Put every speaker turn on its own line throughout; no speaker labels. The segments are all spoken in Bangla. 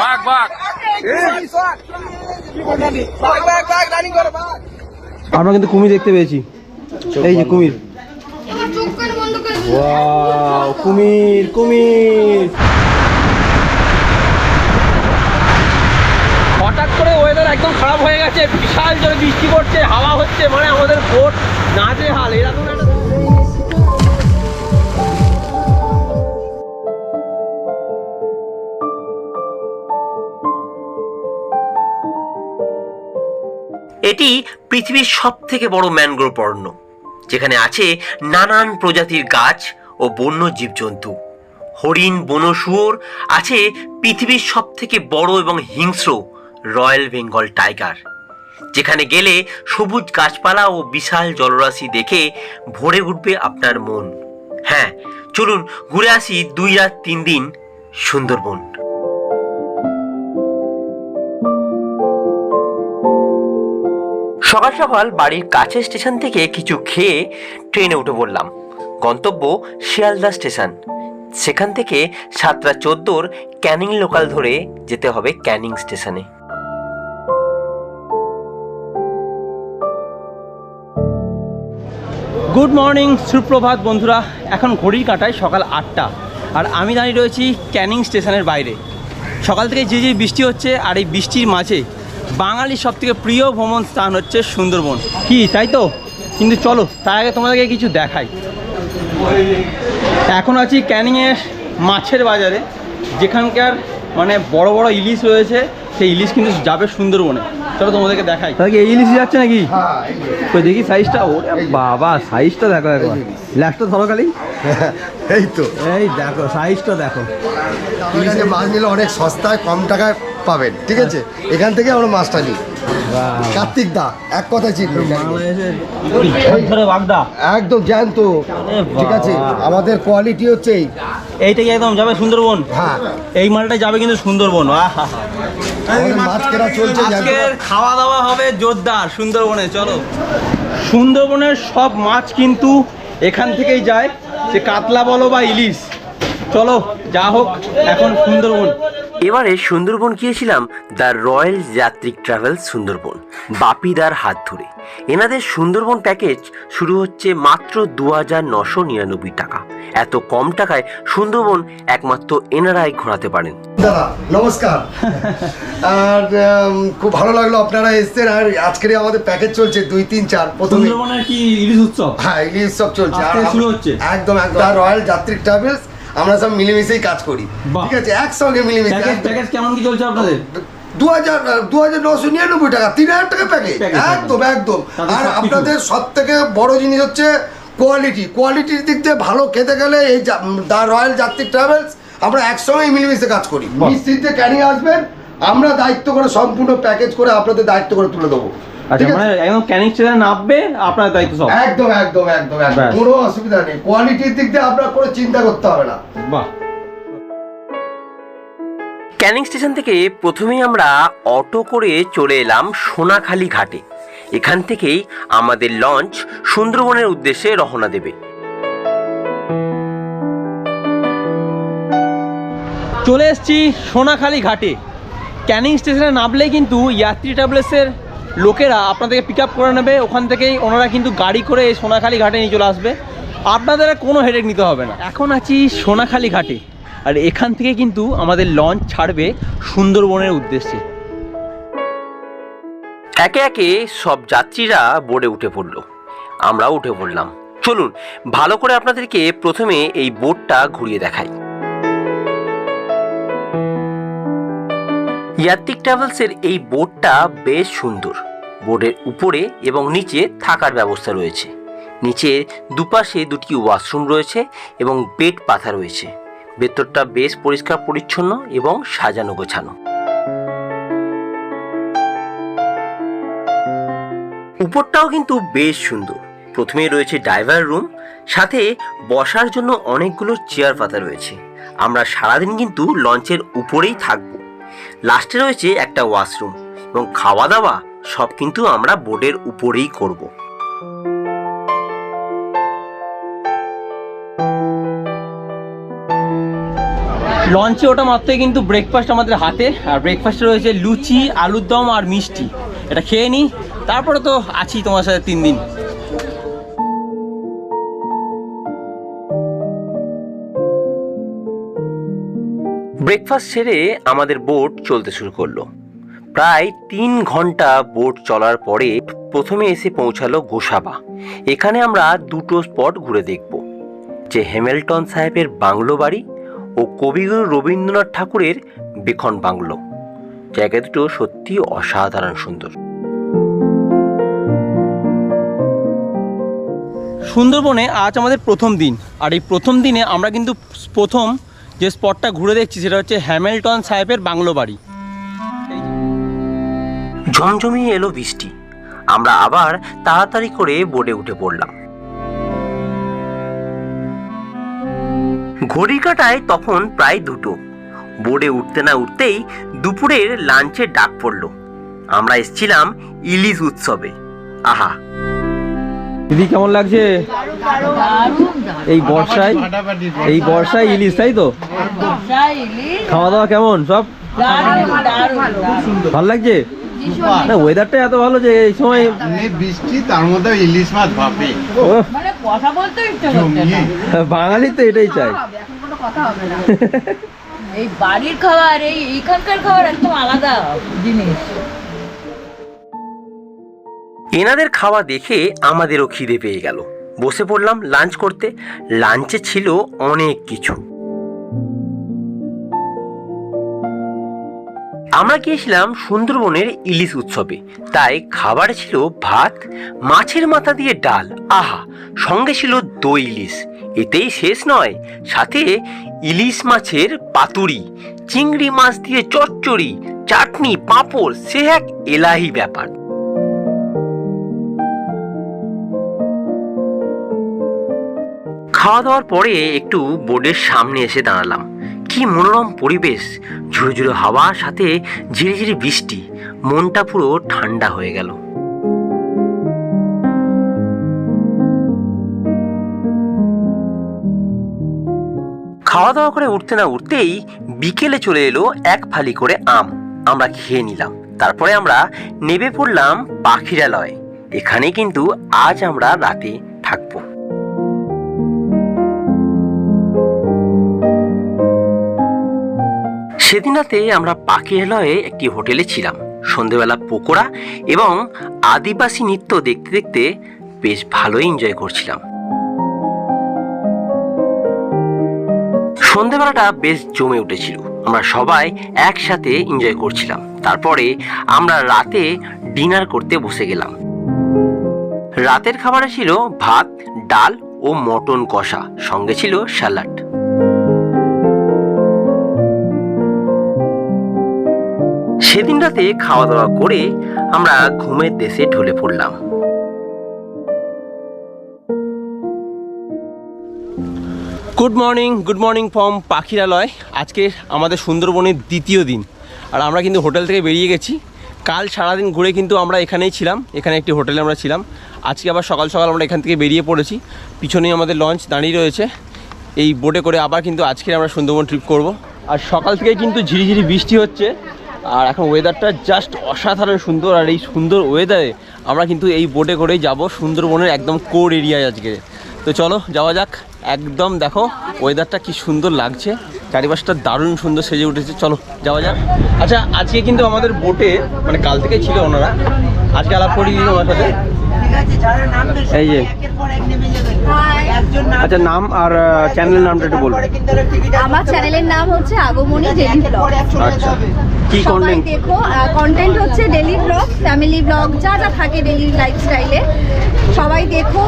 বাঘ বাঘ।
আমরা কিন্তু কুমির দেখতে পেয়েছি। এই যে কুমির। কুমির কুমির। হঠাৎ করে ওয়েদার একদম খারাপ হয়ে গেছে বিশাল জোরে বৃষ্টি পড়ছে হাওয়া হচ্ছে মানে আমাদের বোট নাচে হাল এরকম
এটি পৃথিবীর সব থেকে বড় ম্যানগ্রোভ অরণ্য যেখানে আছে নানান প্রজাতির গাছ ও বন্য জীবজন্তু। হরিণ, বন, শুয়োর আছে পৃথিবীর সব থেকে বড় এবং হিংস্র রয়্যাল বেঙ্গল টাইগার, যেখানে গেলে সবুজ গাছপালা ও বিশাল জলরাশি দেখে ভরে উঠবে আপনার মন। হ্যাঁ চলুন ঘুরে আসি দুই রাত তিন দিন সুন্দরবন। সকাল সকাল বাড়ির কাছের স্টেশন থেকে কিছু খেয়ে ট্রেনে উঠে পড়লাম। গন্তব্য শিয়ালদা স্টেশন। সেখান থেকে সাতটা চোদ্দোর ক্যানিং লোকাল ধরে যেতে হবে ক্যানিং স্টেশনে।
গুড মর্নিং, সুপ্রভাত বন্ধুরা। এখন ঘড়ির কাঁটায় সকাল আটটা। আর আমি দাঁড়িয়ে রয়েছি ক্যানিং স্টেশনের বাইরে। সকাল থেকে যে যে বৃষ্টি হচ্ছে আর এই বৃষ্টির মাঝে বাঙালির সব থেকে প্রিয় ভ্রমণ স্থান হচ্ছে সুন্দরবন। কি তাই তো? কিন্তু চলো তার আগে তোমাদেরকে কিছু দেখাই। এখন আছি ক্যানিংয়ের মাছের বাজারে যেখানকার মানে বড় বড় ইলিশ রয়েছে সেই ইলিশ কিন্তু যাবে সুন্দরবনে। চলো তোমাদেরকে দেখাই। তাহলে কি এই ইলিশ যাচ্ছে নাকি? তো দেখি সাইজটা ওরে বাবা সাইজটা দেখো একবার। ল্যাসটা ধরো খালি।
এই তো।
এই দেখো সাইজটা দেখো।
মাছ নিলে অনেক সস্তায় কম টাকায় পাবেন ঠিক আছে? এখান থেকে আমরা মাছটা নিই। কার্তিক দা এক কথা
বাগদা।
একদম জ্যান্ত। ঠিক আছে? আমাদের কোয়ালিটি হচ্ছে এই।
এইটা কি একদম যাবে সুন্দরবন?
হ্যাঁ।
এই মালটা যাবে কিন্তু সুন্দরবন আহা।
মাছ কেনা চলছে
খাওয়া দাওয়া হবে জোরদার সুন্দরবনে চলো। সুন্দরবনের সব মাছ কিন্তু এখান থেকেই যায়। সে কাতলা বলো বা ইলিশ। চলো যা হোক এখন সুন্দরবন।
এবারে সুন্দরবন গিয়েছিলাম the royal Jatrik travel Sundarban বাপিদার হাত ধরে। এনাদের সুন্দরবন প্যাকেজ শুরু হচ্ছে মাত্র দু হাজার নশো নিরানব্বই টাকা। এত কম টাকায় সুন্দরবন একমাত্র এনারাই ঘোরাতে পারেন।
দাদা নমস্কার। আর খুব ভালো লাগল আপনারা এসছেন আর আজকের আমাদের প্যাকেজ চলছে দুই তিন চার প্রথমে।
সুন্দরবনের কি ইলিশ উৎসব?
হ্যাঁ এই সব চলছে।
শুরু হচ্ছে?
একদম একদম। রয়্যাল যাত্রী ট্রাভেলস আমরা সব মিলেমিশেই কাজ করি। ঠিক আছে? একসঙ্গে মিলেমিশে
প্যাকেজ প্যাকেজ কেমন কি চলছে আপনাদের?
দু হাজার দু হাজার নশো নিরানব্বই টাকা তিন হাজার টাকা প্যাকেজ। একদম একদম। আর আপনাদের সব থেকে বড় জিনিস হচ্ছে কোয়ালিটি কোয়ালিটির দিক দিয়ে ভালো খেতে গেলে এই দা রয়্যাল যাত্রী ট্রাভেলস আমরা একসঙ্গে মিলেমিশে কাজ করি। ক্যানিং আসবেন। আমরা দায়িত্ব করে সম্পূর্ণ প্যাকেজ করে আপনাদের দায়িত্ব করে তুলে দেবো।
আচ্ছা মানে? একদম ক্যানিং স্টেশনে নামবে আপনার দায়িত্ব সব।
একদম একদম একদম একদম। কোনো অসুবিধা নেই। কোয়ালিটির দিক দিয়ে আপনার কোনো চিন্তা করতে হবে না।
বাহ।
ক্যানিং স্টেশন থেকে প্রথমেই আমরা অটো করে চলে এলাম সোনাখালি ঘাটে। এখান থেকেই আমাদের লঞ্চ সুন্দরবনের উদ্দেশ্যে রওনা দেবে।
চলে এসেছি সোনাখালি ঘাটে। ক্যানিং স্টেশনে নামলেই কিন্তু যাত্রী ট্রাভেলসের লোকেরা আপনাদেরকে পিক আপ করে নেবে, ওখান থেকেই ওনারা কিন্তু গাড়ি করে এই সোনাখালি ঘাটে নিয়ে চলে আসবে। আপনাদের কোনো হেডেক নিতে হবে না। এখন আছি সোনাখালি ঘাটে। আর এখান থেকে কিন্তু আমাদের লঞ্চ ছাড়বে সুন্দরবনের উদ্দেশ্যে।
একে একে সব যাত্রীরা বোর্ডে উঠে পড়ল। আমরাও উঠে পড়লাম। চলুন, ভালো করে আপনাদেরকে প্রথমে এই বোর্ডটা ঘুরিয়ে দেখাই। ইয়াত্রিক ট্রাভেলসের এই বোর্ডটা বেশ সুন্দর। বোর্ডের উপরে এবং নিচে থাকার ব্যবস্থা রয়েছে। নিচে দুপাশে দুটি ওয়াশরুম রয়েছে এবং বেড পাতা রয়েছে। ভেতরটা বেশ পরিষ্কার পরিচ্ছন্ন এবং সাজানো গোছানো। উপরটাও কিন্তু বেশ সুন্দর। প্রথমে রয়েছে ড্রাইভার রুম, সাথে বসার জন্য অনেকগুলো চেয়ার পাতা রয়েছে। আমরা সারাদিন কিন্তু লঞ্চের উপরেই থাকব। লাস্টে রয়েছে একটা ওয়াশরুম এবং খাওয়া দাওয়া সব কিন্তু আমরা বোর্ডের উপরেই করব।
লঞ্চে ওটা মাত্রই কিন্তু ব্রেকফাস্ট আমাদের হাতে। আর ব্রেকফাস্টে রয়েছে লুচি, আলুর দম আর মিষ্টি। এটা খেয়ে নিই তারপরে তো আছি তোমার সাথে তিন দিন।
ব্রেকফাস্ট সেরে আমাদের বোট চলতে শুরু করল। প্রায় তিন ঘণ্টা বোট চলার পরে প্রথমে এসে পৌঁছালো গোসাবা। এখানে আমরা দুটো স্পট ঘুরে দেখব। যে হেমিল্টন সাহেবের বাংলো বাড়ি ও কবিগুরু রবীন্দ্রনাথ ঠাকুরের বেখন বাংলো। জায়গা দুটো সত্যি অসাধারণ সুন্দর।
সুন্দরবনে আজ আমাদের প্রথম দিন। আর এই প্রথম দিনে আমরা কিন্তু প্রথম যে স্পটটা ঘুরে দেখছি সেটা হচ্ছে হ্যামিল্টন সাহেবের বাংলো বাড়ি।
ঝমঝমিয়ে এলো বৃষ্টি। আমরা আবার তাড়াতাড়ি করে বোর্ডে উঠে পড়লাম। ঘড়ি কাটায় তখন প্রায় দুটো। বোর্ডে উঠতে না উঠতেই দুপুরের লাঞ্চের ডাক পড়ল। আমরা এসছিলাম ইলিশ উৎসবে। আহা!
দিদি কেমন লাগছে? এই বর্ষায় এই বর্ষায় ইলিশ তাই তো? খাওয়া দাওয়া কেমন? সব? ভালো লাগছে? না ওয়েদারটা এত ভালো যে এই সময়
বৃষ্টি তার মধ্যে ইলিশ মাছ ভাবে
মানে
তো এটাই চাই।
এখন কোনো কথা হবে না
এই বাড়ির খাবার এই এইখানকার খাবার একদম আলাদা জিনিস।
এনাদের খাওয়া দেখে আমাদেরও খিদে পেয়ে গেল। বসে পড়লাম লাঞ্চ করতে। লাঞ্চে ছিল অনেক কিছু। আমরা গিয়েছিলাম সুন্দরবনের ইলিশ উৎসবে। তাই খাবার ছিল ভাত, মাছের মাথা দিয়ে ডাল। আহা, সঙ্গে ছিল দই ইলিশ। এতেই শেষ নয়। সাথে ইলিশ মাছের পাতুরি, চিংড়ি মাছ দিয়ে চচ্চড়ি, চাটনি, পাঁপড়, সে এক এলাহি ব্যাপার। খাওয়া দাওয়ার পরে একটু বোর্ডের সামনে এসে দাঁড়ালাম। কি মনোরম পরিবেশ, ঝুড়ো ঝুড়ো হাওয়া সাথে ঝিরিঝিরি বৃষ্টি, মনটা পুরো ঠান্ডা হয়ে গেল। খাওয়া দাওয়া করে উঠতে না উঠতেই বিকেলে চলে এলো এক ফালি করে আম। আমরা খেয়ে নিলাম। তারপরে আমরা নেবে পড়লাম পাখিরালয়। এখানে কিন্তু আজ আমরা রাতে থাকব। সেদিন রাতে আমরা পাখিরালয়ে একটি হোটেলে ছিলাম। সন্ধেবেলা পকোড়া এবং আদিবাসী নৃত্য দেখতে দেখতে বেশ ভালোই এনজয় করছিলাম। সন্ধেবেলাটা বেশ জমে উঠেছিল। আমরা সবাই একসাথে এনজয় করছিলাম। তারপরে আমরা রাতে ডিনার করতে বসে গেলাম। রাতের খাবারে ছিল ভাত, ডাল ও মটন কষা। সঙ্গে ছিল স্যালাড। সেদিন রাতে খাওয়া দাওয়া করে আমরা ঘুমের দেশে ঢলে পড়লাম।
Good morning good morning from Pakhiralay. আজকে আমাদের সুন্দরবনের দ্বিতীয় দিন। আর আমরা কিন্তু হোটেল থেকে বেরিয়ে গেছি। কাল সারাদিন ঘুরে কিন্তু আমরা এখানেই ছিলাম। এখানে একটি হোটেলে আমরা ছিলাম। আজকে আবার সকাল সকাল আমরা এখান থেকে বেরিয়ে পড়েছি। পিছনেই আমাদের লঞ্চ দাঁড়িয়ে রয়েছে। এই বোটে করে আবার কিন্তু আজকে আমরা সুন্দরবন ট্রিপ করব। আর সকাল থেকে কিন্তু ঝিরিঝিরি বৃষ্টি হচ্ছে। আর এখন ওয়েদারটা জাস্ট অসাধারণ সুন্দর আর এই সুন্দর ওয়েদারে আমরা কিন্তু এই বোটে করেই যাব সুন্দরবনের একদম কোর এরিয়ায় আজকে। তো চলো যাওয়া যাক। একদম দেখো ওয়েদারটা কি সুন্দর লাগছে। চারিপাশটা দারুণ সুন্দর সেজে উঠেছে। চলো যাওয়া যাক। আচ্ছা আজকে কিন্তু আমাদের বোটে মানে কাল থেকে ছিল ওনারা। আজকে আলাপ করি ওনার সাথে। এই যে। আচ্ছা নাম আর চ্যানেলের নামটা একটু বলবেন।
আমার চ্যানেলের নাম হচ্ছে আগমনী ডেলি ব্লগ
আচ্ছা। কি কন্টেন্ট
দেখো কন্টেন্ট হচ্ছে ডেলি ব্লগ ফ্যামিলি ব্লগ যা যা থাকে ডেলি লাইফস্টাইলে সবাই দেখো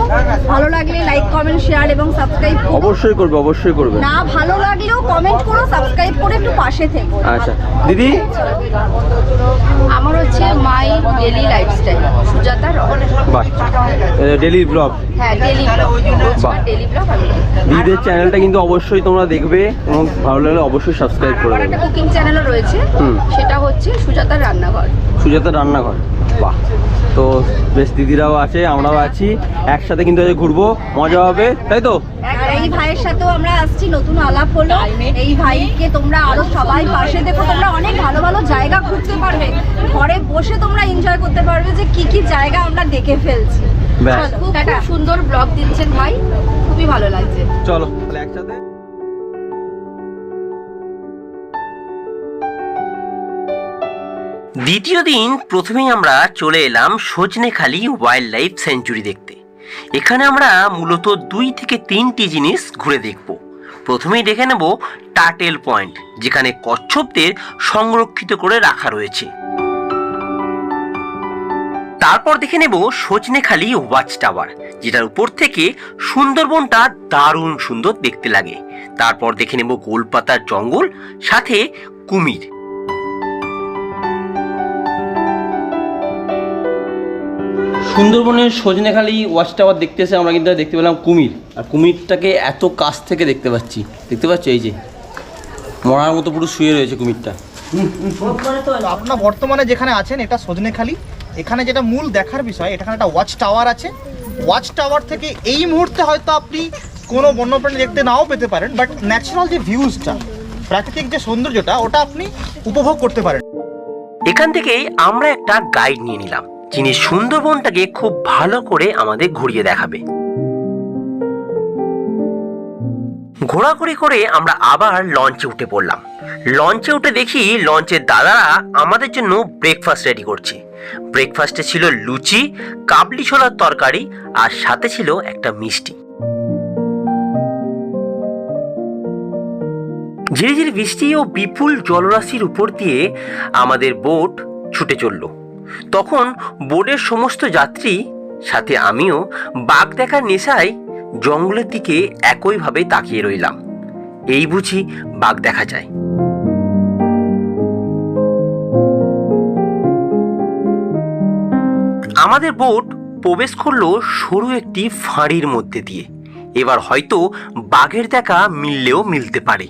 ভালো লাগলে লাইক কমেন্ট শেয়ার এবং সাবস্ক্রাইব
অবশ্যই করবে অবশ্যই করবে।
না ভালো লাগলেও কমেন্ট করো সাবস্ক্রাইব করে একটু পাশে থেকো।
আচ্ছা। দিদি?
আমার হচ্ছে my daily lifestyle Sujata Roy.
বাহ। ডেলি ব্লগ
হ্যাঁ ডেলি ব্লগ
বাহ।
ডেলি ব্লগ আমি
দিদিদের চ্যানেলটা কিন্তু অবশ্যই তোমরা দেখবে এবং ভালো লাগলে অবশ্যই সাবস্ক্রাইব করে
আমার একটা কুকিং চ্যানেলও রয়েছে সেটা হচ্ছে সুজাতার রান্নাঘর।
সুজাতা রান্নাঘর বাহ। তো বেশ দিদিরাও আছে আমরাও আছি একসাথে কিন্তু ঘুরবো মজা হবে তাই তো?
আর এই ভাইয়ের সাথেও আমরা আসছি নতুন আলাপ হলো। এই ভাইকে তোমরা আরও সবাই পাশে দেখো তোমরা অনেক ভালো ভালো জায়গা ঘুরতে পারবে। ঘরে বসে তোমরা এনজয় করতে পারবে যে কি কি জায়গা আমরা দেখে ফেলছি।
খুব সুন্দর ব্লগ দিচ্ছেন ভাই। খুবই ভালো লাগছে।
চলো তাহলে একসাথে।
দ্বিতীয় দিন প্রথমেই আমরা চলে এলাম সজনেখালি ওয়াইল্ড লাইফ সেঞ্চুরি দেখতে। এখানে আমরা মূলত দুই থেকে তিনটি জিনিস ঘুরে দেখব। প্রথমেই দেখে নেব টাটেল পয়েন্ট যেখানে কচ্ছপদের সংরক্ষিত করে রাখা রয়েছে। তারপর দেখে নেব সজনেখালি ওয়াচ টাওয়ার যেটার উপর থেকে সুন্দরবনটা দারুণ সুন্দর দেখতে লাগে। তারপর দেখে নেব গোলপাতার জঙ্গল সাথে কুমির।
সুন্দরবনের সজনেখালি ওয়াচ টাওয়ার দেখতে এসে আমরা কিন্তু দেখতে পেলাম কুমির। আর কুমিরটাকে এত কাছ থেকে দেখতে পাচ্ছি। দেখতে পাচ্ছ এই যে? মরার মতো পুরো শুয়ে রয়েছে কুমিরটা।
আপনার বর্তমানে যেখানে আছেন এটা সজনেখালি। এখানে যেটা মূল দেখার বিষয়, এখানে একটা ওয়াচ টাওয়ার আছে। ওয়াচ টাওয়ার থেকে এই মুহূর্তে হয়তো আপনি কোনো বন্যপ্রাণী দেখতে নাও পেতে পারেন বাট ন্যাচারাল যে ভিউজটা প্রাকৃতিক যে সৌন্দর্যটা, ওটা আপনি উপভোগ করতে পারেন।
এখান থেকে আমরা একটা গাইড নিয়ে নিলাম, যিনি সুন্দরবনটাকে খুব ভালো করে আমাদের ঘুরিয়ে দেখাবে। ঘোরাঘুরি করে আমরা আবার লঞ্চে উঠে পড়লাম। লঞ্চে উঠে দেখি লঞ্চের দাদারা আমাদের জন্য ব্রেকফাস্ট রেডি করছে। ব্রেকফাস্টে ছিল লুচি, কাবলি ছোলার তরকারি আর সাথে ছিল একটা মিষ্টি। ঝিরি ঝিরি বৃষ্টি ও বিপুল জলরাশির উপর দিয়ে আমাদের বোট ছুটে চলল। তখন বোটের সমস্ত যাত্রী, সাথে আমিও বাঘ দেখার নেশায় জঙ্গলের দিকে একইভাবে তাকিয়ে রইলাম। এই বুঝি বাঘ দেখা যায়। আমাদের বোট প্রবেশ করল সরু একটি ফাঁড়ির মধ্যে দিয়ে। এবার হয়তো বাঘের দেখা মিললেও মিলতে পারে।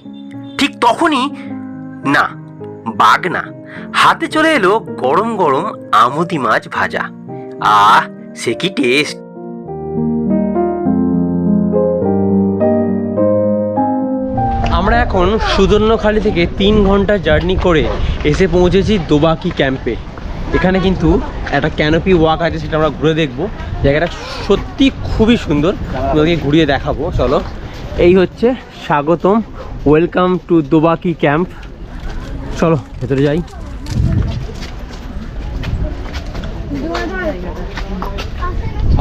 ঠিক তখনই, না, বাঘ না, হাতে চলে এলো গরম গরম আমুদি মাছ ভাজা। আহ, সে কি টেস্ট!
আমরা এখন সুদর্ণখালি থেকে তিন ঘণ্টা জার্নি করে এসে পৌঁছেছি দোবাকি ক্যাম্পে। এখানে কিন্তু একটা ক্যানোপি ওয়াক আছে, সেটা আমরা ঘুরে দেখব। জায়গাটা সত্যি খুবই সুন্দর। তোমাদেরকে ঘুরিয়ে দেখাবো, চলো। এই হচ্ছে স্বাগতম ওয়েলকাম টু দোবাকি ক্যাম্প চলো, ভেতরে যাই।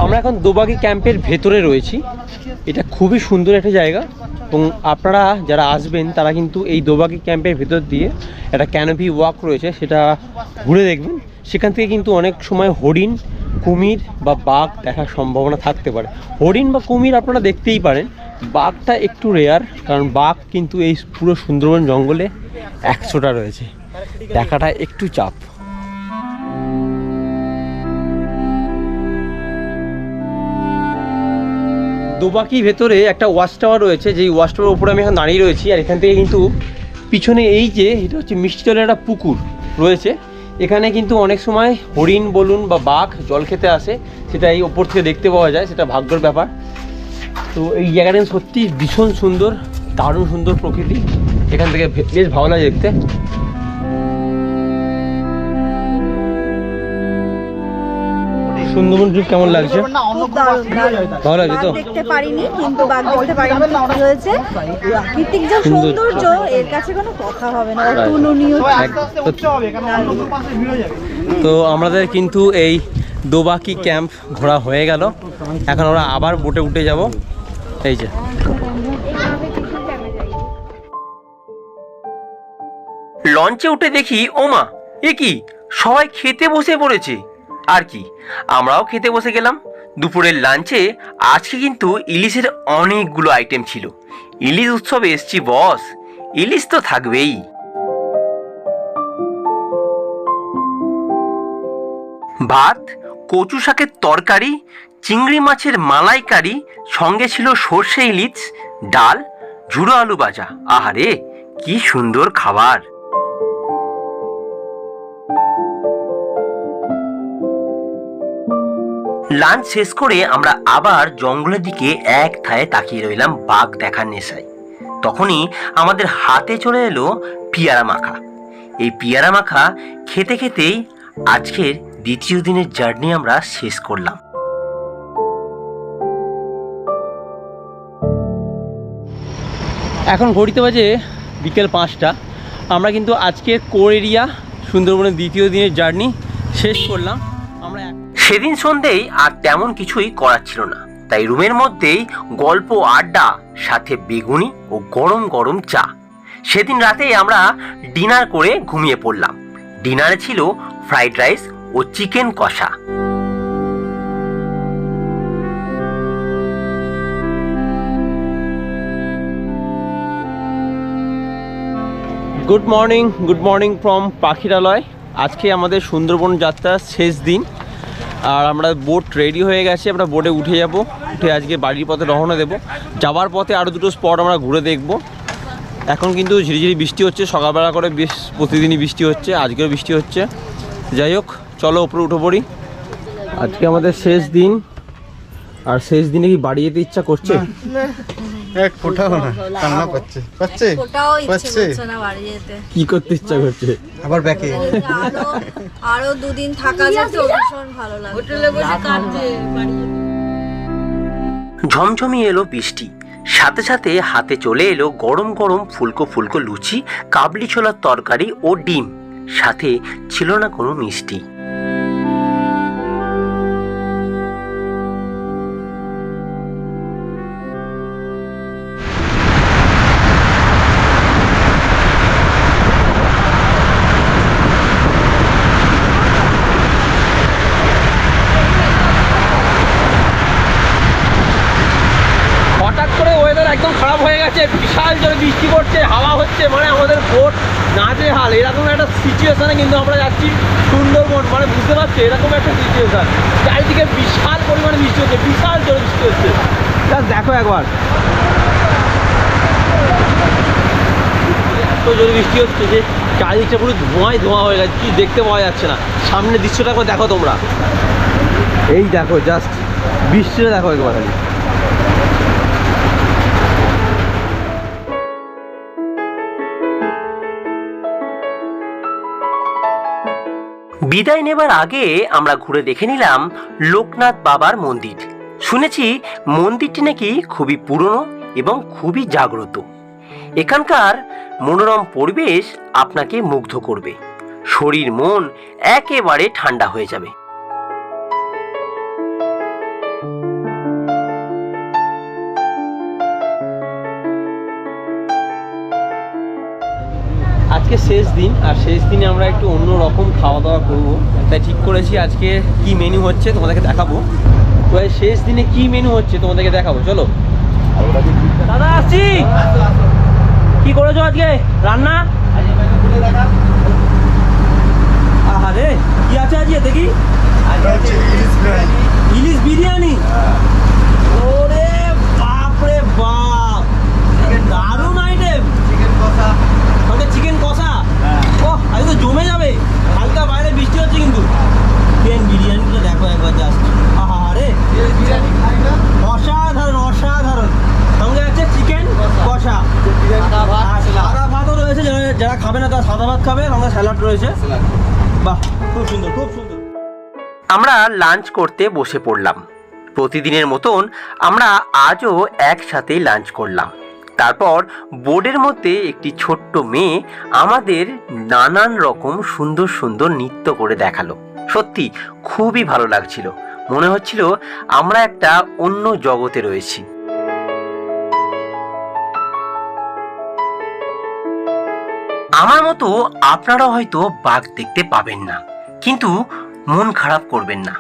আমরা এখন দোবাকি ক্যাম্পের ভেতরে রয়েছি। এটা খুবই সুন্দর একটা জায়গা। এবং আপনারা যারা আসবেন, তারা কিন্তু এই দোবাকি ক্যাম্পের ভেতর দিয়ে একটা ক্যানোপি ওয়াক রয়েছে, সেটা ঘুরে দেখবেন। সেখান থেকে কিন্তু অনেক সময় হরিণ, কুমির বা বাঘ দেখার সম্ভাবনা থাকতে পারে। হরিণ বা কুমির আপনারা দেখতেই পারেন, বাঘটা একটু রেয়ার কারণ বাঘ কিন্তু এই পুরো সুন্দরবন জঙ্গলে একশোটা রয়েছে। দেখাটা একটু চাপ। দোবাকি ভেতরে একটা ওয়াচ টাওয়ার রয়েছে, যেই ওয়াচ টাওয়ার উপরে আমি এখন দাঁড়িয়ে রয়েছি, আর এখান থেকে কিন্তু পিছনে এই যে, এটা হচ্ছে মিষ্টি জলের একটা পুকুর রয়েছে। এখানে কিন্তু অনেক সময় হরিণ বলুন বা বাঘ জল খেতে আসে, সেটা এই ওপর থেকে দেখতে পাওয়া যায়, সেটা ভাগ্যর ব্যাপার। তো এই জায়গাটা সত্যি ভীষণ সুন্দর, দারুণ সুন্দর প্রকৃতি। এখান থেকে বেশ ভালো লাগে দেখতে। সুন্দরবন ট্রিপ কেমন লাগছে। ভালো লাগছে তো?
দেখতে পারিনি কিন্তু বাঘ দেখতে পারিনি। হয়েছে প্রাকৃতিক যে সৌন্দর্য এর কাছে কোনো কথা হবে না অতুলনীয়।
তো আমাদের কিন্তু এই দোবাকি ক্যাম্প ঘোরা হয়ে গেল। এখন আমরা আবার বোটে উঠে যাব। এই যে।
লঞ্চে উঠে দেখি ওমা এ কি? সবাই খেতে বসে পড়েছে। আর কি? আমরাও খেতে বসে গেলাম। দুপুরের লাঞ্চে আজকে কিন্তু ইলিশের অনেকগুলো আইটেম ছিল। ইলিশ উৎসবে এসছি বস ইলিশ তো থাকবেই। ভাত, কচু শাকের তরকারি, চিংড়ি মাছের মালাইকারি, সঙ্গে ছিল সর্ষে ইলিশ, ডাল, ঝুড়ো আলু ভাজা। আহারে, কি সুন্দর খাবার! লাঞ্চ শেষ করে আমরা আবার জঙ্গলের দিকে এক থায়ে তাকিয়ে রইলাম বাঘ দেখার নেশায়। তখনই আমাদের হাতে চলে এলো পিয়ারা মাখা। এই পিয়ারা মাখা খেতে খেতেই আজকের দ্বিতীয় দিনের জার্নি আমরা শেষ করলাম।
এখন ঘড়িতে বাজে বিকেল পাঁচটা। আমরা কিন্তু আজকের কোর এরিয়া সুন্দরবনের দ্বিতীয় দিনের জার্নি শেষ করলাম। আমরা
সেদিন সন্ধেই আর তেমন কিছুই করার ছিল না। তাই রুমের মধ্যেই গল্প, আড্ডা, সাথে বেগুনি ও গরম গরম চা। সেদিন রাতে আমরা ডিনার করে ঘুমিয়ে পড়লাম। ডিনারে ছিল ফ্রাইড রাইস ও চিকেন কষা।
Good morning good morning from Pakhiralay. আজকে আমাদের সুন্দরবন যাত্রার শেষ দিন। আর আমরা বোট রেডি হয়ে গেছে, আমরা বোটে উঠে যাব। উঠে আজকে বাড়ির পথে রওনা দেব। যাওয়ার পথে আরও দুটো স্পট আমরা ঘুরে দেখব। এখন কিন্তু ঝিরিঝিরি বৃষ্টি হচ্ছে, সকালবেলা করে বেশ প্রতিদিনই বৃষ্টি হচ্ছে, আজকেও বৃষ্টি হচ্ছে। যাই হোক, চলো ওপরে উঠে পড়ি। আজকে আমাদের শেষ দিন। আর শেষ দিনে কি বাড়ি যেতে ইচ্ছা করছে?
এক ফোটাও না কান্না
করছে। না বাড়ি যেতে।
কি করতে ইচ্ছা করছে?
আবার ব্যাকে
আরও আরও দুদিন থাকা যেত ভীষণ ভালো লাগে।
হোটেলে বসে কাটছে
ঝমঝমি এলো বৃষ্টি। সাথে সাথে হাতে চলে এলো গরম গরম ফুলকো ফুলকো লুচি কাবলি ছোলার তরকারি ও ডিম। সাথে ছিল না কোনো মিষ্টি।
গেছে বিশাল জোরে বৃষ্টি পড়ছে হাওয়া হচ্ছে মানে আমাদের বোট নাচে হাল। এরকম একটা সিচুয়েশানে কিন্তু আমরা যাচ্ছি সুন্দরবন মানে বুঝতে পারছি? এরকম একটা সিচুয়েশান চারিদিকে বিশাল পরিমাণে বৃষ্টি হচ্ছে বিশাল জোরে বৃষ্টি হচ্ছে। দেখো একবার। এত জোরে বৃষ্টি হচ্ছে যে চারিদিকটা পুরো ধোঁয়ায় ধোঁয়া হয়ে গেছে কি দেখতে পাওয়া যাচ্ছে না। সামনে দৃশ্যটা দেখো তোমরা। এই দেখো জাস্ট বৃষ্টিটা দেখো একবার।
বিদায় নেবার আগে আমরা ঘুরে দেখে নিলাম লোকনাথ বাবার মন্দির। শুনেছি মন্দিরটি নাকি খুবই পুরনো এবং খুবই জাগ্রত। এখানকার মনোরম পরিবেশ আপনাকে মুগ্ধ করবে। শরীর মন একেবারে ঠান্ডা হয়ে যাবে।
আজকে শেষ দিন, আর শেষ দিনে আমরা একটু অন্য রকম খাওয়া দাওয়া করব। তাই ঠিক করেছি আজকে কি মেনু হচ্ছে তোমাদেরকে দেখাবো। তো শেষ দিনে কি মেনু হচ্ছে তোমাদেরকে দেখাবো, চলো। দাদা, আসছি! কি করেছ আজকে? রান্না? আহা রে কি আছে আজকে দেখি? ইলিশ বিরিয়ানি? ওরে বাপ রে বাপ দারুণ আইটেম সঙ্গে চিকেন কষা ও আজ তো জমে যাবে? হালকা বাইরে বৃষ্টি হচ্ছে কিন্তু। চিকেন বিরিয়ানিটা দেখো একবার জাস্ট আহা রে অসাধারণ অসাধারণ। সঙ্গে আছে চিকেন কষা। সাদা ভাতও রয়েছে, যারা যারা খাবে না তারা সাদা ভাত খাবে, সঙ্গে স্যালাড রয়েছে। বাহ, খুব সুন্দর খুব সুন্দর।
আমরা লাঞ্চ করতে বসে পড়লাম। প্রতিদিনের মতন আমরা আজও একসাথেই লাঞ্চ করলাম। তারপর বোর্ডের মধ্যে একটি ছোট্ট মেয়ে আমাদের নানান রকম সুন্দর সুন্দর নৃত্য করে দেখাল। সত্যি খুবই ভালো লাগছিল। মনে হচ্ছিল আমরা একটা অন্য জগতে রয়েছি। আমার মতো আপনারা হয়তো বাঘ দেখতে পাবেন না, কিন্তু মন খারাপ করবেন না।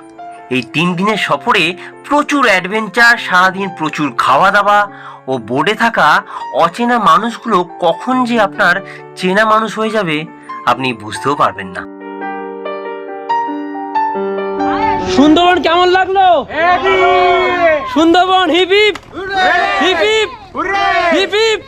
এই তিন দিনের সফরে প্রচুর অ্যাডভেঞ্চার সারাদিন প্রচুর খাওয়া দাওয়া ও বোর্ডে থাকা অচেনা মানুষগুলো কখন যে আপনার চেনা মানুষ হয়ে যাবে আপনি বুঝতেও পারবেন না।
সুন্দরবন কেমন লাগল? Sundarban hip hip hip hip hip hip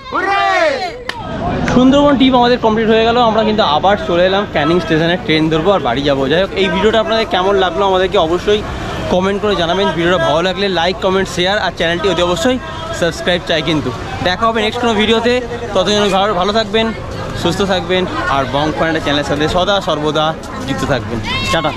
Sundarban trip আমাদের কমপ্লিট হয়ে গেল। আমরা কিন্তু আবার চলে এলাম ক্যানিং স্টেশনে ট্রেন ধরবো আর বাড়ি যাব। যাই হোক, এই ভিডিওটা আপনাদের কেমন লাগল আমাদেরকে অবশ্যই
কমেন্ট করে জানাবেন। ভিডিওটা ভালো লাগলে লাইক কমেন্ট শেয়ার আর চ্যানেলটি অতি অবশ্যই সাবস্ক্রাইব চাই কিন্তু। দেখা হবে নেক্সট কোনো ভিডিওতে। ততদিন ভালো ভালো থাকবেন, সুস্থ থাকবেন আর বং ফান্ডা চ্যানেলের সাথে সদা সর্বদা যুক্ত থাকবেন। টাটা।